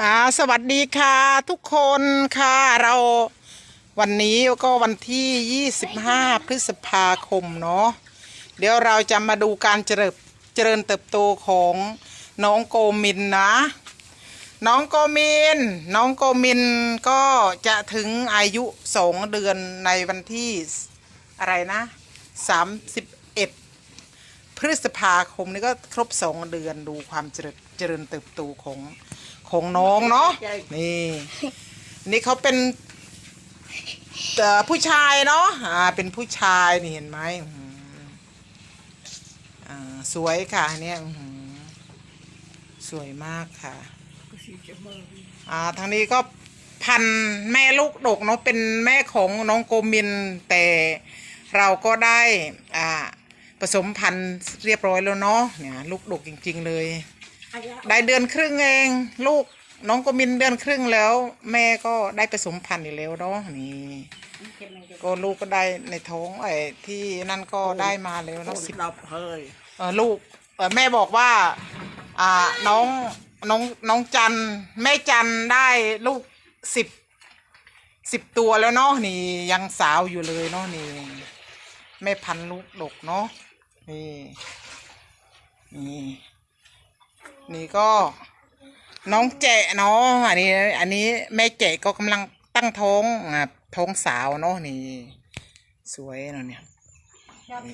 อ่าสวัสดีค่ะทุกคนค่ะเราวันนี้ก็วันที่ 25 พฤษภาคมเนาะเดี๋ยวเราจะมาดูการเจริญเจริญเติบโตของน้องโกมินนะ น้องโกมิน น้องโกมินก็จะถึงอายุสองเดือนในวันที่อะไรนะ 31 พฤษภาคมนี่ก็ครบสองเดือนดูความเจริญเจริญเติบโตของ ของน้องเนาะนี่ นี่เขาเป็นผู้ชายเนาะอ่าเป็นผู้ชายนี่เห็นไหมอ่าสวยค่ะเนี่ยสวยมากค่ะอ่าทางนี้ก็พันแม่ลูกดกเนาะเป็นแม่ของน้องโกมิน แต่เราก็ได้อ่าผสมพันธุ์เรียบร้อยแล้วเนาะเนี่ยลูกดกจริง ๆ เลย ได้เดือนครึ่งเอง ลูกน้องโกมินเดือนครึ่งแล้ว แม่ก็ได้ผสมพันธุ์อยู่แล้วเนาะนี่ก็ลูกก็ได้ในท้องไอ้ที่นั่นก็ได้มาแล้วเนาะสิบดับเฮ้ยเออลูกเออแม่บอกว่า อ่าน้องน้องน้องจันแม่จันได้ลูกสิบสิบตัวแล้วเนาะนี่ยังสาวอยู่เลยเนาะนี่แม่พันธุ์ลูกดกเนาะนี่นี่ นี่ก็ น้องแจะเนาะอันนี้ อันนี้แม่แจะก็กำลังตั้งท้องอะท้องสาวเนาะนี่ สวยเนาะเนี่ย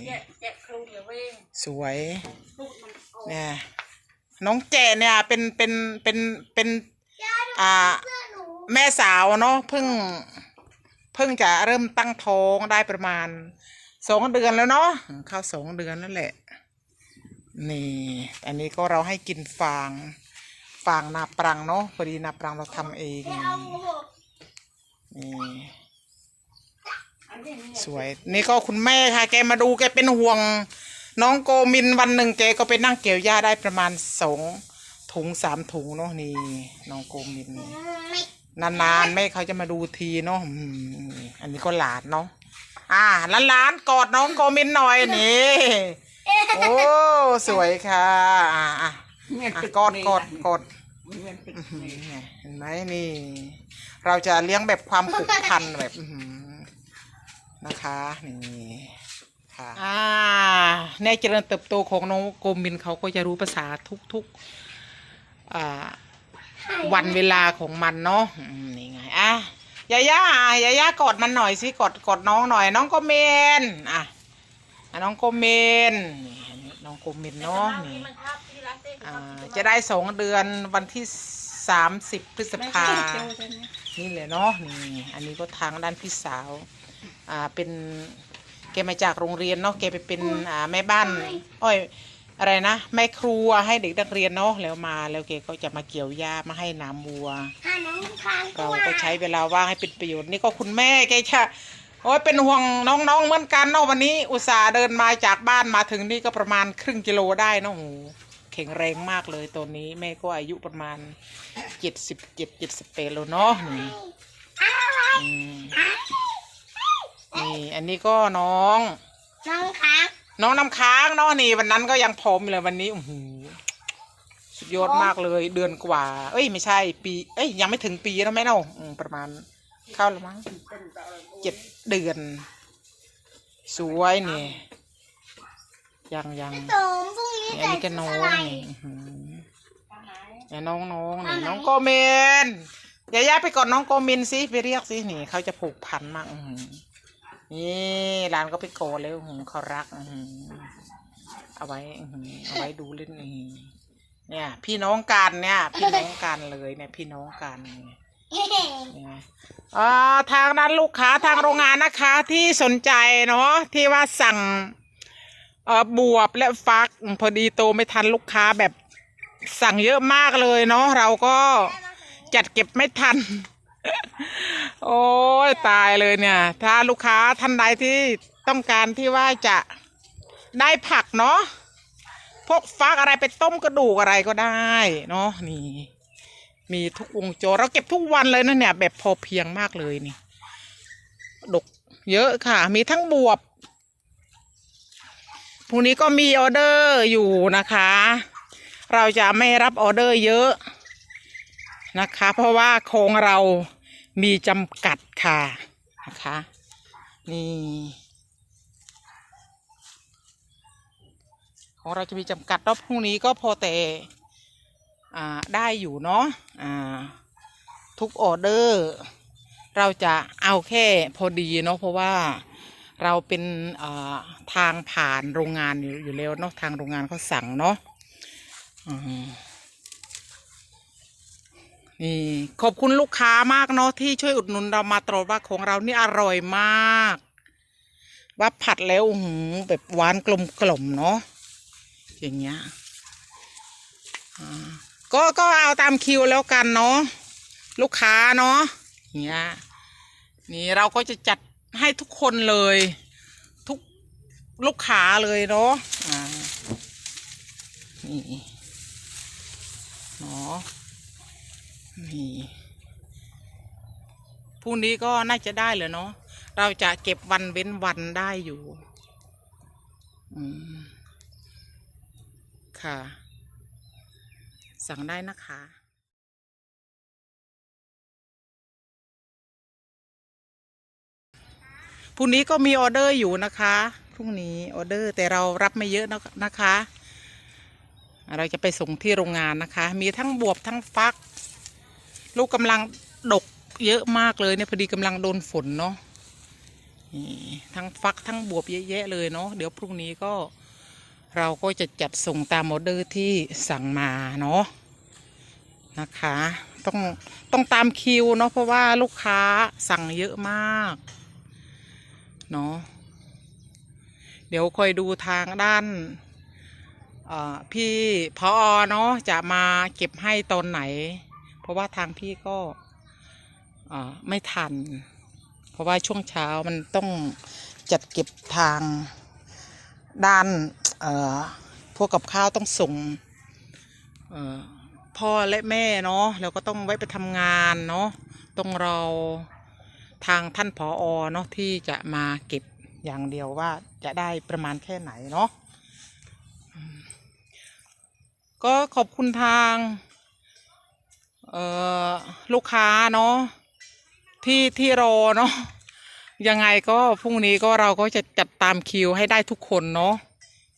แกะแกะครูเดี๋ยวเว้งสวยลูกมันออกเนี่ยน้องแจเนี่ยเป็นเป็นเป็นเป็นอ่าแม่สาวเนาะเพิ่งเพิ่งจะเริ่มตั้งท้องได้ประมาณสองเดือนแล้วเนาะเข้าสองเดือนนั่นแหละ นี่ อันนี้ก็เราให้กินฟาง ฟางนาปรังเนาะพอดีนาปรังเราทำเอง นี่สวย นี่ก็คุณแม่ค่ะ แกมาดูแกเป็นห่วง น้องโกมินวันหนึ่งแกก็ไปนั่งเกี่ยวหญ้าได้ประมาณสองถุงสามถุงเนาะนี่ น้องโกมิน นานๆแม่เขาจะมาดูทีเนาะอันนี้ก็หลานเนาะอ่าหลานๆกอดน้องโกมินหน่อยนี่ โอ้ สวยค่ะอ่าอะอะกอดกอดกอดเมียนปิดอื้อหือเนี่ยเห็นไหมนี่ เราจะเลี้ยงแบบความผูกพันแบบอื้อหือนะคะนี่ค่ะอ่าในเจริญเติบโตของน้องโกมินเขาก็จะรู้ภาษาทุกๆอ่า วันเวลาของมันเนาะอืมนี่ไงอะยาย่ายาย่ากอดมันหน่อยสิกอดกอดน้องหน่อย น้องโกเมนอะ อะน้องโกเมนนี่อันนี้น้องโกเมนเนาะนี่มันครับที่รักเต้อ่าจะได้สองเดือนวันที่สามสิบพฤษภาเจ้าใช่ไหมนี่เลยเนาะนี่อันนี้ก็ทางด้านพี่สาวอ่าเป็นแกมาจากโรงเรียนเนาะแกไปเป็นอ่าแม่บ้านอ้อยอะไรนะแม่ครัวให้เด็กนักเรียนเนาะแล้วมาแล้วแกก็จะมาเกี่ยวหญ้ามาให้น้ำวัวถ้าน้องค้างเราก็ใช้เวลาว่างให้เป็นประโยชน์นี่ก็คุณแม่แกจะ โอ้ยเป็นห่วงน้องๆเหมือนกันเนาะวันนี้ อุตส่าห์เดินมาจากบ้านมาถึงนี่ก็ประมาณครึ่งกิโลได้เนาะโอ้โหแข็งแรงมากเลยตัวนี้แม่ก็อายุประมาณเจ็ดสิบเจ็ดเจ็ดสิบเปแล้วเนาะนี่อืมนี่อันนี้ก็น้องน้องค้างน้องน้ำค้างเนาะนี่วันนั้นก็ยังผอมอยู่เลยวันนี้โอ้โหสุดยอดมากเลยเดือนกว่า เอ้ยไม่ใช่ปี เอ้ยยังไม่ถึงปีแล้วไหมเนาะอืมประมาณ เข้าแล้วมั้งเจ็ดเดือน สวยนี่ยังยังโสมพรุ่งนี้นี่อันใส่นี้ก็ชุดน้ออะงไรนี่อื้อหือเนี่ยน้องน้องนี่น้องโกเมนอย่าย่าไปกอดน้องโกเมนสิไปเรียกสินี่เขาจะผูกพันมากอื้อหือนี่หลานก็ไปกอดแล้วอื้อหือเขารักอื้อหือเอาไว้อื้อหือเอาไว้ดูเล่นนี่เนี่ย พี่น้องกันเนี่ย พี่น้องกันเลยเนี่ย พี่น้องกันเนี่ยเนี่ย อ่าทางด้านลูกค้าทางโรงงานนะคะที่สนใจเนาะที่ว่าสั่งเอ่อบวบและฟักพอดีโตไม่ทันลูกค้าแบบสั่งเยอะมากเลยเนาะเราก็จัดเก็บไม่ทัน โอ้ยตายเลยเนี่ย ถ้าลูกค้าท่านใดที่ต้องการที่ว่าจะได้ผักเนาะพวกฟักอะไรไปต้มกระดูกอะไรก็ได้เนาะนี่ มีทุกวงจรเราเก็บทุกวันเลยนะเนี่ย แบบพอเพียงมากเลยนี่ ดกเยอะค่ะ มีทั้งบวบพรุ่งนี้ก็มีออเดอร์อยู่นะคะ เราจะไม่รับออเดอร์เยอะนะคะ เพราะว่าโครงเรามีจำกัดค่ะนะคะ นี่ของเราจะมีจำกัดรอบพรุ่งนี้ก็พอแต่ ได้อยู่เนาะทุกออเดอร์ เราจะเอาแค่พอดีเนาะเพราะว่าเราเป็นทางผ่านโรงงานอยู่อยู่แล้วเนาะทางโรงงานเขาสั่งเนาะนี่ขอบคุณลูกค้ามากเนาะที่ช่วยอุดหนุนเรามาตลอดว่าของเรานี่อร่อยมาก ว่าผัดแล้วหืแบบหวานกลมกล่อมๆเนาะอย่างเงี้ยอ่า ก็ก็เอาตามคิวแล้วกันเนาะลูกค้าเนาะเงี้ยนี่เราก็จะจัดให้ทุกคนเลย ทุกลูกค้าเลยเนาะอ่านี่เนาะนี่พรุ่งนี้ก็น่าจะได้เลยเนาะเราจะเก็บวันเว้นวันได้อยู่ อืม ค่ะ สั่งได้นะคะพรุ่งนี้ก็มีออเดอร์อยู่นะคะพรุ่งนี้ออเดอร์แต่เรารับไม่เยอะนะคะ เราจะไปส่งที่โรงงานนะคะ มีทั้งบวบทั้งฟัก ลูกกำลังดกเยอะมากเลยเนี่ยพอดีกำลังโดนฝนเนาะทั้งฟักทั้งบวบเยอะแยะเลยเนาะเดี๋ยวพรุ่งนี้ก็ เราก็จะจัดส่งตามออเดอร์ที่สั่งมาเนาะนะคะ ต้องต้องตามคิวเนาะเพราะว่าลูกค้าสั่งเยอะมากเนาะเดี๋ยวคอยดูทางด้านพี่พอเนาะจะมาเก็บให้ตอนไหน เพราะว่าทางพี่ก็ไม่ทัน เพราะว่าช่วงเช้ามันต้องจัดเก็บทาง ด้านพวกกับข้าวต้องส่งพ่อและแม่เนาะแล้วก็ต้องไว้ไปทำงานเนาะต้องรอทางท่านผออเนาะที่จะมาเก็บอย่างเดียวว่าจะได้ประมาณแค่ไหนเนาะก็ขอบคุณทางลูกค้าเนาะที่ที่รอเนาะ ยังไงก็พรุ่งนี้ก็เราก็จะจัดตามคิวให้ได้ทุกคนเนาะ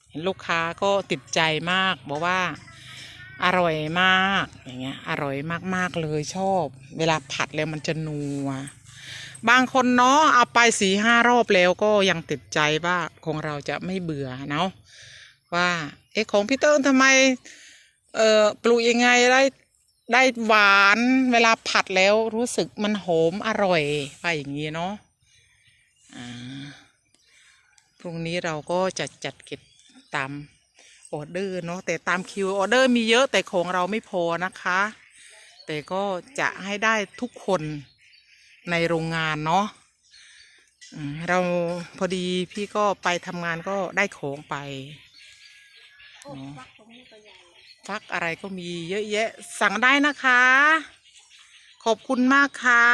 เห็นลูกค้าก็ติดใจมากบอกว่าอร่อยมากอย่างเงี้ยอร่อยมากๆเลยชอบ เวลาผัดแล้วมันจะนัวบางคนเนาะเอาไปสี่ห้ารอบแล้วก็ยังติดใจว่าของเราจะไม่เบื่อเนาะว่าเอ๊ะของพี่เติ้ลทำไมเอ่อปลูกยังไงได้ได้หวานเวลาผัดแล้วรู้สึกมันหอมอร่อยว่าอย่างนี้เนาะ พรุ่งนี้เราก็จะจัดเก็บตามออเดอร์เนาะแต่ตามคิวออเดอร์มีเยอะแต่ของเราไม่พอนะคะ แต่ก็จะให้ได้ทุกคนในโรงงานเนาะเราพอดีพี่ก็ไปทำงานก็ได้ของไปฟักอะไรก็มีเยอะแยะ สั่งได้นะคะ ขอบคุณมากค่ะ